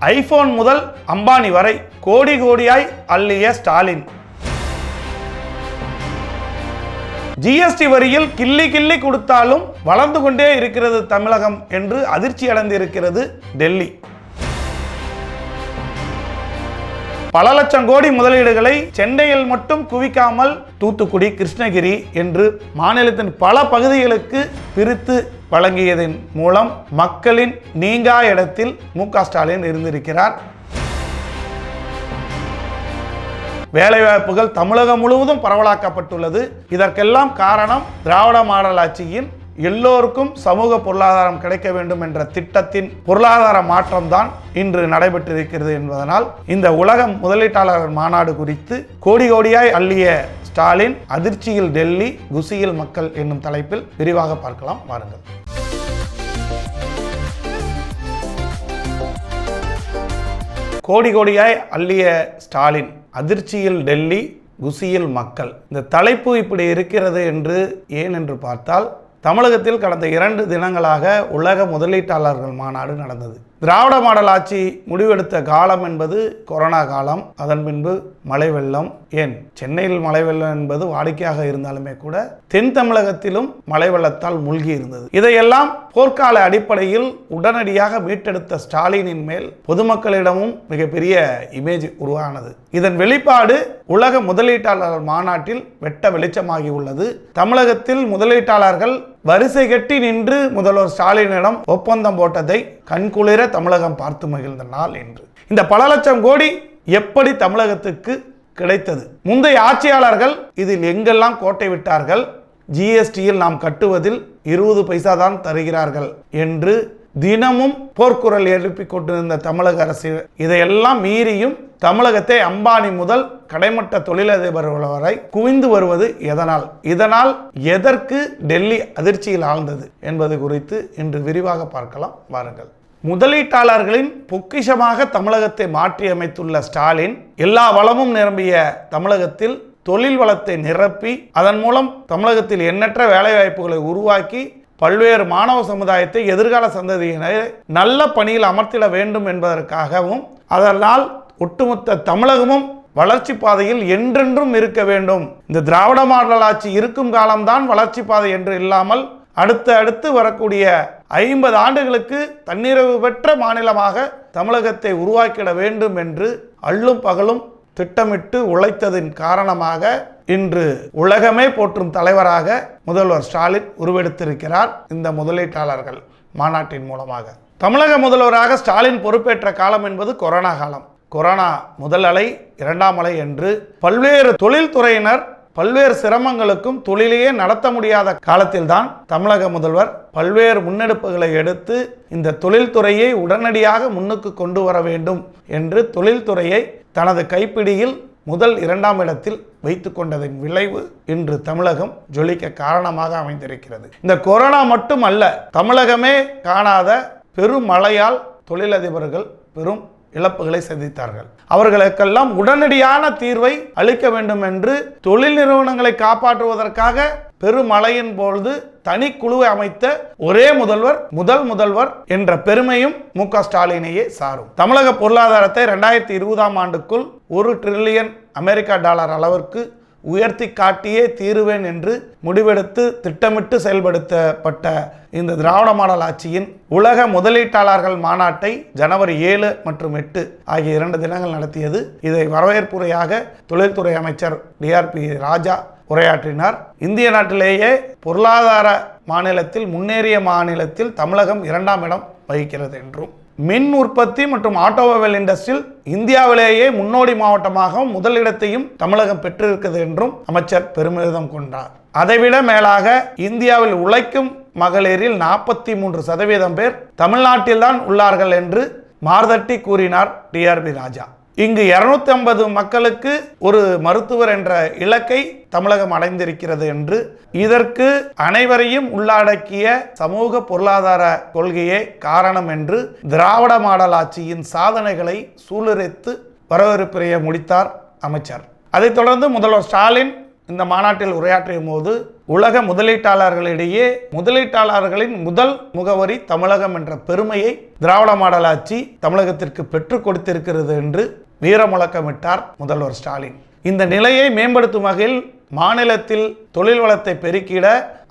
IPhone முதல் அம்பானி வரை கோடி கோடியாய் அள்ளிய ஸ்டாலின். ஜிஎஸ்டி வரியில் கிள்ளி கிள்ளி கொடுத்தாலும் வளர்ந்து கொண்டே இருக்கிறது தமிழகம் என்று அதிர்ச்சி அடைந்திருக்கிறது டெல்லி. பல லட்சம் கோடி முதலீடுகளை சென்னையில் மட்டும் குவிக்காமல் தூத்துக்குடி கிருஷ்ணகிரி என்று மாநிலத்தின் பல பகுதிகளுக்கு பிரித்து வழங்கியதன் மூலம் மக்களின் நீங்கா இடத்தில் மு ஸ்டாலின் இருந்திருக்கிறார். வேலைவாய்ப்புகள் தமிழகம் முழுவதும் பரவலாக்கப்பட்டுள்ளது. இதற்கெல்லாம் காரணம் திராவிட மாடல் ஆட்சியின் எல்லோருக்கும் சமூக பொருளாதாரம் கிடைக்க வேண்டும் என்ற திட்டத்தின் பொருளாதார மாற்றம்தான் இன்று நடைபெற்றிருக்கிறது என்பதனால் இந்த உலக முதலீட்டாளர் மாநாடு குறித்து கோடி கோடியாய் அள்ளிய ஸ்டாலின் அதிர்ச்சியில் டெல்லி குசியில் மக்கள் என்னும் தலைப்பில் விரிவாக பார்க்கலாம். வாருங்கள். கோடி கோடியாய் அள்ளிய ஸ்டாலின் அதிர்ச்சியில் டெல்லி குசியில் மக்கள். இந்த தலைப்பு இப்படி இருக்கிறது என்று ஏன் என்று பார்த்தால் தமிழகத்தில் கடந்த இரண்டு தினங்களாக உலக முதலீட்டாளர்கள் மாநாடு நடந்தது. திராவிட மாடல் ஆட்சி முடிவெடுத்த காலம் என்பது கொரோனா காலம். அதன் பின்பு மழை வெள்ளம். ஏன்? சென்னையில் மழை வெள்ளம் என்பது வாடிக்கையாக இருந்தாலுமே கூட தென் தமிழகத்திலும் மழை வெள்ளத்தால் மூழ்கி இருந்தது. இதையெல்லாம் போர்க்கால அடிப்படையில் உடனடியாக மீட்டெடுத்த ஸ்டாலினின் மேல் பொதுமக்களிடமும் மிகப்பெரிய இமேஜ் உருவானது. இதன் வெளிப்பாடு உலக முதலீட்டாளர் மாநாட்டில் வெட்ட வெளிச்சமாகி உள்ளது தமிழகத்தில் முதலீட்டாளர்கள் வரிசை கட்டி நின்று முதல்வர் ஸ்டாலினிடம் ஒப்பந்தம் போட்டதை கண்குளிர தமிழகம் பார்த்து மகிழ்ந்த நாள் என்று இந்த பல லட்சம் கோடி எப்படி தமிழகத்துக்கு கிடைத்தது? முந்தைய ஆட்சியாளர்கள் இதில் எங்கெல்லாம் கோட்டை விட்டார்கள்? ஜிஎஸ்டியில் நாம் கட்டுவதில் இருபது பைசா தான் தருகிறார்கள் என்று தினமும் போர்க்குரல் எழுப்பிக் கொண்டிருந்த தமிழக அரசு இதையெல்லாம் மீறியும் தமிழகத்தை அம்பானி முதல் கடைமட்ட தொழிலதிபர்கள் வரை குவிந்து வருவது எதனால்? இதனால் எதற்கு டெல்லி அதிர்ச்சியில் ஆழ்ந்தது என்பது குறித்து இன்று விரிவாக பார்க்கலாம். வாருங்கள். முதலீட்டாளர்களின் பொக்கிஷமாக தமிழகத்தை மாற்றியமைத்துள்ள ஸ்டாலின் எல்லா வளமும் நிரம்பிய தமிழகத்தில் தொழில் வளத்தை நிரப்பி அதன் மூலம் தமிழகத்தில் எண்ணற்ற வேலைவாய்ப்புகளை உருவாக்கி பல்வேறு மாணவ சமுதாயத்தை எதிர்கால சந்ததியினரை நல்ல பணியில் அமர்த்திட வேண்டும் என்பதற்காகவும் அதனால் ஒட்டுமொத்த தமிழகமும் வளர்ச்சி பாதையில் என்றென்றும் இருக்க வேண்டும். இந்த திராவிட மாடல் ஆட்சி இருக்கும் காலம்தான் வளர்ச்சி பாதை என்று இல்லாமல் அடுத்து அடுத்து வரக்கூடிய ஐம்பது ஆண்டுகளுக்கு தன்னிறைவு பெற்ற மாநிலமாக தமிழகத்தை உருவாக்கிட வேண்டும் என்று அள்ளும் பகலும் திட்டமிட்டு உழைத்ததின் காரணமாக இன்று உலகமே போற்றும் தலைவராக முதல்வர் ஸ்டாலின் உருவெடுத்திருக்கிறார் இந்த முதலீட்டாளர்கள் மாநாட்டின் மூலமாக. தமிழக முதல்வராக ஸ்டாலின் பொறுப்பேற்ற காலம் என்பது கொரோனா காலம். கொரோனா முதல் அலை இரண்டாம் அலை என்று பல்வேறு தொழில்துறையினர் பல்வேறு சிரமங்களுக்கும் தொழிலையே நடத்த முடியாத காலத்தில்தான் தமிழக முதல்வர் பல்வேறு முன்னெடுப்புகளை எடுத்து இந்த தொழில்துறையை உடனடியாக முன்னுக்கு கொண்டு வர வேண்டும் என்று தொழில்துறையை தனது கைப்பிடியில் முதல் இரண்டாம் இடத்தில் வைத்து கொண்டதன் விளைவு இன்று தமிழகம் ஜொலிக்க காரணமாக அமைந்திருக்கிறது. இந்த கொரோனா மட்டும் அல்ல தமிழகமே காணாத பெரும் மழையால் தொழிலதிபர்கள் பெரும் இழப்புகளை சந்தித்தார்கள். அவர்களுக்கெல்லாம் உடனடியான தீர்வை அளிக்க வேண்டும் என்று தொழில் நிறுவனங்களை காப்பாற்றுவதற்காக பெருமழையின் பொழுது தனி குழுவை அமைத்த ஒரே முதல்வர் முதல் முதல்வர் என்ற பெருமையும் மு க ஸ்டாலினையே சாரும். தமிழக பொருளாதாரத்தை ரெண்டாயிரத்தி இருபதாம் ஆண்டுக்குள் ஒரு ட்ரில்லியன் அமெரிக்கா டாலர் அளவிற்கு உயர்த்தி காட்டியே தீருவேன் என்று முடிவெடுத்து திட்டமிட்டு செயல்படுத்தப்பட்ட இந்த திராவிட மாடல் ஆட்சியின் உலக முதலீட்டாளர்கள் மாநாட்டை ஜனவரி ஏழு மற்றும் எட்டு ஆகிய இரண்டு தினங்கள் நடத்தியது. இதை வரவேற்புரையாக தொழில்துறை அமைச்சர் டிஆர்பி ராஜா உரையாற்றினார். இந்திய நாட்டிலேயே பொருளாதார மாநிலத்தில் முன்னேறிய மாநிலத்தில் தமிழகம் இரண்டாம் இடம் வகிக்கிறது என்றும் மின் உற்பத்தி மற்றும் ஆட்டோமொபைல் இண்டஸ்ட்ரியில் இந்தியாவிலேயே முன்னோடி மாவட்டமாகவும் முதலிடத்தையும் தமிழகம் பெற்றிருக்கிறது என்றும் அமைச்சர் பெருமிதம் கொண்டார். அதைவிட மேலாக இந்தியாவில் உழைக்கும் மகளிரில் நாற்பத்தி மூன்று சதவீதம் பேர் தமிழ்நாட்டில்தான் உள்ளார்கள் என்று மார்தட்டி கூறினார் டிஆர்பி ராஜா. இங்கு இருநூத்தி ஐம்பது மக்களுக்கு ஒரு மருத்துவர் என்ற இலக்கை தமிழகம் அடைந்திருக்கிறது என்று இதற்கு அனைவரையும் உள்ளடக்கிய சமூக பொருளாதார கொள்கையே காரணம் என்று திராவிட மாடல் ஆட்சியின் சாதனைகளை சூளுரைத்து வரவேற்புரையை முடித்தார் அமைச்சர். அதைத் தொடர்ந்து முதல்வர் ஸ்டாலின் இந்த மாநாட்டில் உரையாற்றிய போது உலக முதலீட்டாளர்களிடையே முதலீட்டாளர்களின் முதல் முகவரி தமிழகம் என்ற பெருமையை திராவிட மாடல் ஆட்சி தமிழகத்திற்கு பெற்றுக் கொடுத்திருக்கிறது என்று வீரமுழக்கமிட்டார் முதல்வர் ஸ்டாலின். இந்த நிலையை மேம்படுத்தும் வகையில் மாநிலத்தில் தொழில் வளத்தை பெருக்கிட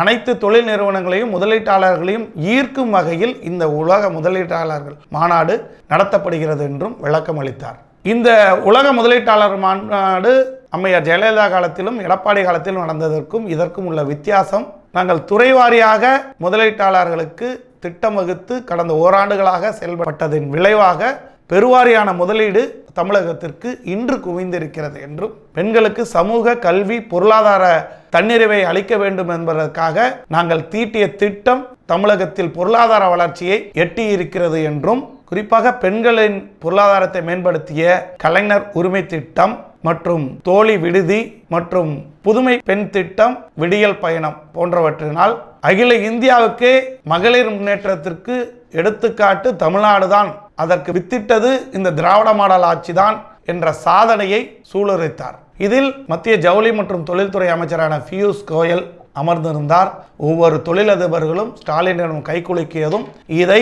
அனைத்து தொழில் நிறுவனங்களையும் முதலீட்டாளர்களையும் ஈர்க்கும் வகையில் இந்த உலக முதலீட்டாளர்கள் மாநாடு நடத்தப்படுகிறது என்றும் விளக்கம் அளித்தார் இந்த உலக முதலீட்டாளர் மாநாடு அம்மையார் ஜெயலலிதா காலத்திலும் எடப்பாடி காலத்திலும் நடந்ததற்கும் இதற்கும் உள்ள வித்தியாசம் நாங்கள் துறை வாரியாக முதலீட்டாளர்களுக்கு திட்டம் வகுத்து கடந்த ஓராண்டுகளாக செயல்பட்டதின் விளைவாக பெருவாரியான முதலீடு தமிழகத்திற்கு இன்று குவிந்திருக்கிறது என்றும் பெண்களுக்கு சமூக கல்வி பொருளாதார தன்னிறைவை அளிக்க வேண்டும் என்பதற்காக நாங்கள் தீட்டிய திட்டம் தமிழகத்தில் பொருளாதார வளர்ச்சியை எட்டியிருக்கிறது என்றும் குறிப்பாக பெண்களின் பொருளாதாரத்தை மேம்படுத்திய கலைஞர் உரிமை திட்டம் மற்றும் தோழி விடுதி மற்றும் புதுமை பெண் திட்டம் விடியல் பயணம் போன்றவற்றினால் அகில இந்தியாவுக்கே மகளிர் முன்னேற்றத்திற்கு எடுத்துக்காட்டு தமிழ்நாடு தான் அதற்கு வித்திட்டது இந்த திராவிட மாடல் ஆட்சிதான் என்ற சாதனையை சூளுரைத்தார். இதில் மத்திய ஜவுளி மற்றும் தொழில்துறை அமைச்சரான பியூஷ் கோயல் அமர்ந்திருந்தார். ஒவ்வொரு தொழிலதிபர்களும் ஸ்டாலினிடம் கைக்குலுக்கியதும் இதை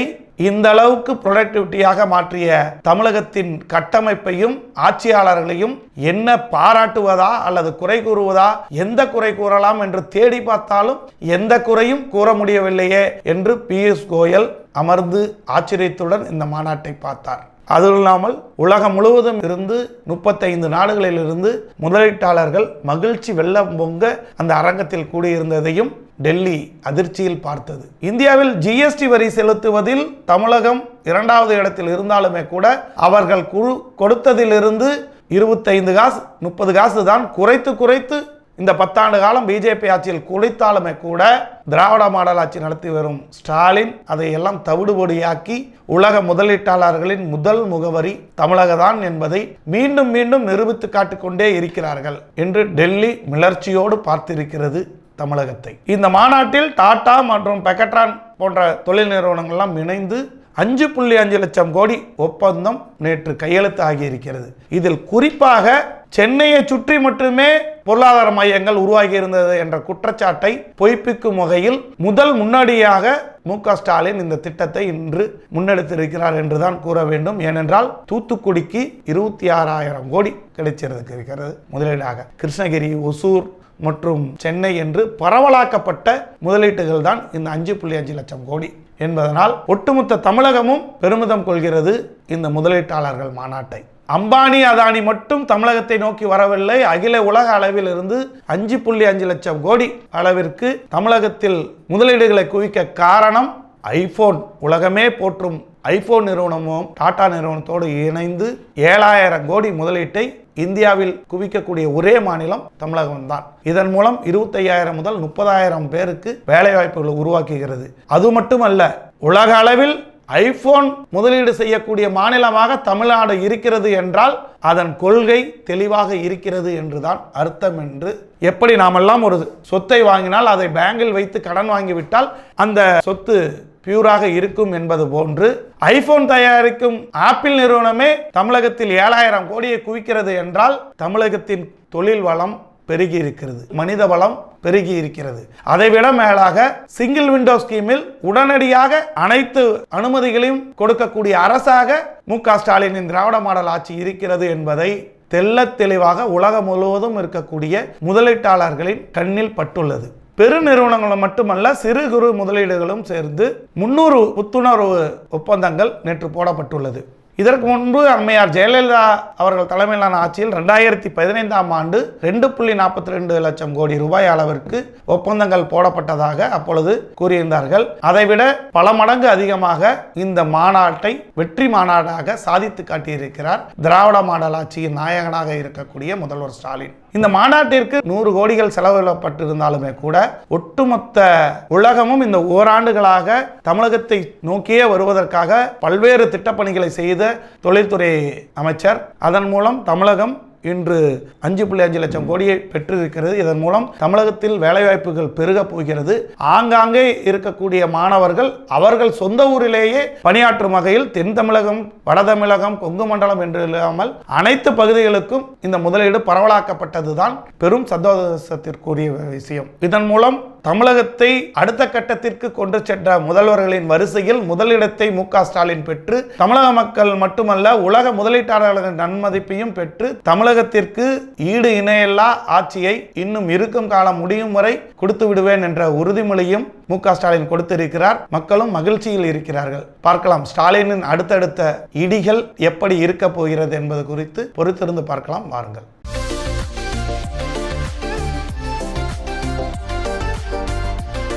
இந்த அளவுக்கு ப்ரொடக்டிவிட்டியாக மாற்றிய தமிழகத்தின் கட்டமைப்பையும் ஆட்சியாளர்களையும் என்ன பாராட்டுவதா அல்லது குறை கூறுவதா எந்த குறை கூறலாம் என்று தேடி பார்த்தாலும் எந்த குறையும் கூற முடியவில்லையே என்று பியூஷ் கோயல் அமர்ந்து ஆச்சரியத்துடன் இந்த மாநாட்டை பார்த்தார். அதுவும் இல்லாமல் உலகம் முழுவதும் இருந்து முப்பத்தைந்து நாடுகளில் இருந்து முதலீட்டாளர்கள் மகிழ்ச்சி வெள்ளம் பொங்க அந்த அரங்கத்தில் கூடியிருந்ததையும் டெல்லி அதிர்ச்சியில் பார்த்தது. இந்தியாவில் ஜிஎஸ்டி வரி செலுத்துவதில் தமிழகம் இரண்டாவது இடத்தில் இருந்தாலுமே கூட அவர்கள் குழு கொடுத்ததிலிருந்து இருபத்தைந்து காசு முப்பது காசு தான் குறைத்து குறைத்து இந்த பத்தாண்டு காலம் பிஜேபி ஆட்சியில் குளித்தாலுமே கூட திராவிட மாடல் ஆட்சி நடத்தி வரும் ஸ்டாலின் அதை எல்லாம் தவிடுபொடியாக்கி உலக முதலீட்டாளர்களின் முதல் முகவரி தமிழகதான் என்பதை மீண்டும் மீண்டும் நிரூபித்து காட்டிக்கொண்டே இருக்கிறார்கள் என்று டெல்லி மிளர்ச்சியோடு பார்த்திருக்கிறது தமிழகத்தை. இந்த மாநாட்டில் டாடா மற்றும் பெக்கட்ரான் போன்ற தொழில் நிறுவனங்கள்லாம் இணைந்து அஞ்சு புள்ளி அஞ்சு லட்சம் கோடி ஒப்பந்தம் நேற்று கையெழுத்து ஆகியிருக்கிறது. இதில் குறிப்பாக சென்னையை சுற்றி மட்டுமே பொருளாதார மையங்கள் உருவாகி இருந்தது என்ற குற்றச்சாட்டை பொய்ப்பிக்கும் வகையில் முதல் முன்னோடியாக மு ஸ்டாலின் இந்த திட்டத்தை இன்று முன்னெடுத்திருக்கிறார் என்றுதான் கூற வேண்டும். ஏனென்றால் தூத்துக்குடிக்கு இருபத்தி ஆறாயிரம் கோடி கிடைச்சிருக்கிறது. முதலீடாக கிருஷ்ணகிரி ஒசூர் மற்றும் சென்னை என்று பரவலாக்கப்பட்ட முதலீட்டுகள் தான் இந்த அஞ்சு புள்ளி அஞ்சு லட்சம் கோடி. என்பதனால் ஒட்டுமொத்த தமிழகமும் பெருமிதம் கொள்கிறது இந்த முதலீட்டாளர்கள் மாநாட்டை. அம்பானி அதானி மட்டும் தமிழகத்தை நோக்கி வரவில்லை. அகில உலக அளவில் இருந்து அஞ்சு புள்ளி அஞ்சு லட்சம் கோடி அளவிற்கு தமிழகத்தில் முதலீடுகளை குவிக்க காரணம் ஐபோன். உலகமே போற்றும் ஐபோன் நிறுவனமும் டாடா நிறுவனத்தோடு இணைந்து ஏழாயிரம் கோடி முதலீட்டை இந்தியாவில் குவிக்கக்கூடிய ஒரே மாநிலம் தமிழகம் தான் இதன் மூலம் இருபத்தையாயிரம் முதல் முப்பதாயிரம் பேருக்கு வேலைவாய்ப்புகளை உருவாக்குகிறது. அது மட்டுமல்ல உலக அளவில் ஐபோன் முதலீடு செய்யக்கூடிய மாநிலமாக தமிழ்நாடு இருக்கிறது என்றால் அதன் கொள்கை தெளிவாக இருக்கிறது என்றுதான் அர்த்தம் என்று எப்படி நாமெல்லாம் ஒரு சொத்தை வாங்கினால் அதை பேங்கில் வைத்து கடன் வாங்கிவிட்டால் அந்த சொத்து பியூராக இருக்கும் என்பது போன்று ஐபோன் தயாரிக்கும் ஆப்பிள் நிறுவனமே தமிழகத்தில் ஏழாயிரம் கோடியை குவிக்கிறது என்றால் தமிழகத்தின் தொழில் வளம் பெருகி இருக்கிறது மனித வளம் பெருகி இருக்கிறது அதைவிட மேலாக சிங்கிள் விண்டோ ஸ்கீமில் உடனடியாக அனைத்து அனுமதிகளையும் கொடுக்கக்கூடிய அரசாக மு க ஸ்டாலினின் திராவிட மாடல் ஆட்சி இருக்கிறது என்பதை தெள்ளத் தெளிவாக உலகம் முழுவதும் இருக்கக்கூடிய முதலீட்டாளர்களின் கண்ணில் பட்டுள்ளது. பெருநிறுவனங்களும் மட்டுமல்ல சிறு குறு முதலீடுகளும் சேர்ந்து முன்னூறு புத்துணர்வு ஒப்பந்தங்கள் நேற்று போடப்பட்டுள்ளது. இதற்கு முன்பு அம்மையார் ஜெயலலிதா அவர்கள் தலைமையிலான ஆட்சியில் ரெண்டாயிரத்தி பதினைந்தாம் ஆண்டு ரெண்டு புள்ளி நாற்பத்தி ரெண்டு லட்சம் கோடி ரூபாய் அளவிற்கு ஒப்பந்தங்கள் போடப்பட்டதாக அப்பொழுது கூறியிருந்தார்கள். அதைவிட பல மடங்கு அதிகமாக இந்த மாநாட்டை வெற்றி மாநாடாக சாதித்து காட்டியிருக்கிறார் திராவிட மாடல் ஆட்சியின் நாயகனாக இருக்கக்கூடிய முதல்வர் ஸ்டாலின். இந்த மாநாட்டிற்கு நூறு கோடிகள் செலவிடப்பட்டிருந்தாலுமே கூட ஒட்டுமொத்த உலகமும் இந்த ஓராண்டுகளாக தமிழகத்தை நோக்கியே வருவதற்காக பல்வேறு திட்டப்பணிகளை செய்த தொழில்துறை அமைச்சர். அதன் மூலம் தமிழகம் இன்று அஞ்சு புள்ளி அஞ்சு லட்சம் கோடியை பெற்றிருக்கிறது. இதன் மூலம் தமிழகத்தில் வேலைவாய்ப்புகள் பெருகப் போகிறது. ஆங்காங்கே இருக்கக்கூடிய மாணவர்கள் அவர்கள் சொந்த ஊரிலேயே பணியாற்றும் வகையில் தென் தமிழகம் வட தமிழகம் கொங்கு மண்டலம் என்று இல்லாமல் அனைத்து பகுதிகளுக்கும் இந்த முதலீடு பரவலாக்கப்பட்டதுதான் பெரும் சந்தோஷத்திற்குரிய விஷயம். இதன் மூலம் தமிழகத்தை அடுத்த கட்டத்திற்கு கொண்டு சென்ற முதல்வர்களின் வரிசையில் முதலிடத்தை மு ஸ்டாலின் பெற்று தமிழக மக்கள் மட்டுமல்ல உலக முதலீட்டாளர்களின் நன்மதிப்பையும் பெற்று தமிழகத்திற்கு ஈடு இணையல்லா ஆட்சியை இன்னும் இருக்கும் காலம் முடியும் வரை கொடுத்து விடுவேன் என்ற உறுதிமொழியும் மு ஸ்டாலின் கொடுத்திருக்கிறார். மக்களும் மகிழ்ச்சியில் இருக்கிறார்கள். பார்க்கலாம் ஸ்டாலினின் அடுத்தடுத்த இடிகள் எப்படி இருக்க போகிறது என்பது குறித்து பொறுத்திருந்து பார்க்கலாம். வாருங்கள்.